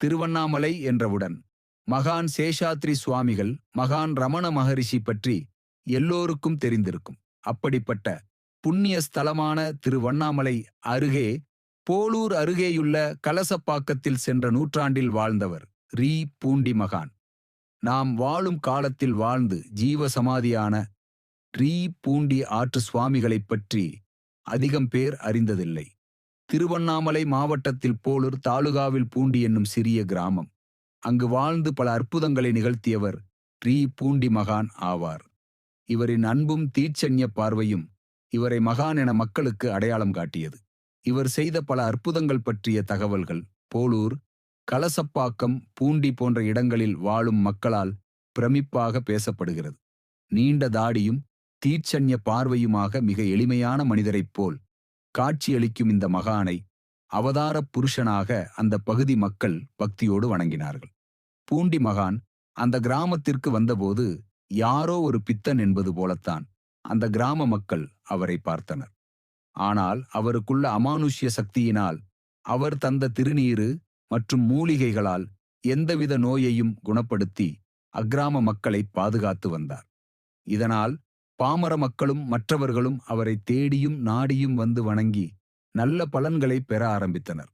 திருவண்ணாமலை என்றவுடன் மகான் சேஷாத்ரி சுவாமிகள் மகான் ரமண மகரிஷி பற்றி எல்லோருக்கும் தெரிந்திருக்கும். அப்படிப்பட்ட புண்ணிய ஸ்தலமான திருவண்ணாமலை அருகே போலூர் அருகேயுள்ள கலசப்பாக்கத்தில் சென்ற நூற்றாண்டில் வாழ்ந்தவர் ரீ. பூண்டி மகான். நாம் வாழும் காலத்தில் வாழ்ந்து ஜீவ சமாதியான ரீ. பூண்டி ஆற்று சுவாமிகளைப் பற்றி அதிகம் பேர் அறிந்ததில்லை. திருவண்ணாமலை மாவட்டத்தில் போலூர் தாலுகாவில் பூண்டி என்னும் சிறிய கிராமம். அங்கு வாழ்ந்து பல அற்புதங்களை நிகழ்த்தியவர் ரீ பூண்டி மகான் ஆவார். இவரின் அன்பும் தீட்சண்ய பார்வையும் இவரை மகான் என மக்களுக்கு அடையாளம் காட்டியது. இவர் செய்த பல அற்புதங்கள் பற்றிய தகவல்கள் போலூர் கலசப்பாக்கம் பூண்டி போன்ற இடங்களில் வாழும் மக்களால் பிரமிப்பாக பேசப்படுகிறது. நீண்ட தாடியும் தீட்சண்ய பார்வையுமாக மிக எளிமையான மனிதரைப் போல் காட்சியளிக்கும் இந்த மகானை அவதார புருஷனாக அந்த பகுதி மக்கள் பக்தியோடு வணங்கினார்கள். பூண்டி மகான் அந்த கிராமத்திற்கு வந்தபோது யாரோ ஒரு பித்தன் என்பது போலத்தான் அந்த கிராம மக்கள் அவரை பார்த்தனர். ஆனால் அவருக்குள்ள அமானுஷ்ய சக்தியினால் அவர் தந்த திருநீரு மற்றும் மூலிகைகளால் எந்தவித நோயையும் குணப்படுத்தி அக்கிராம மக்களை பாதுகாத்து வந்தார். இதனால் பாமர மக்களும் மற்றவர்களும் அவரை தேடியும் நாடியும் வந்து வணங்கி நல்ல பலன்களை பெற ஆரம்பித்தனர்.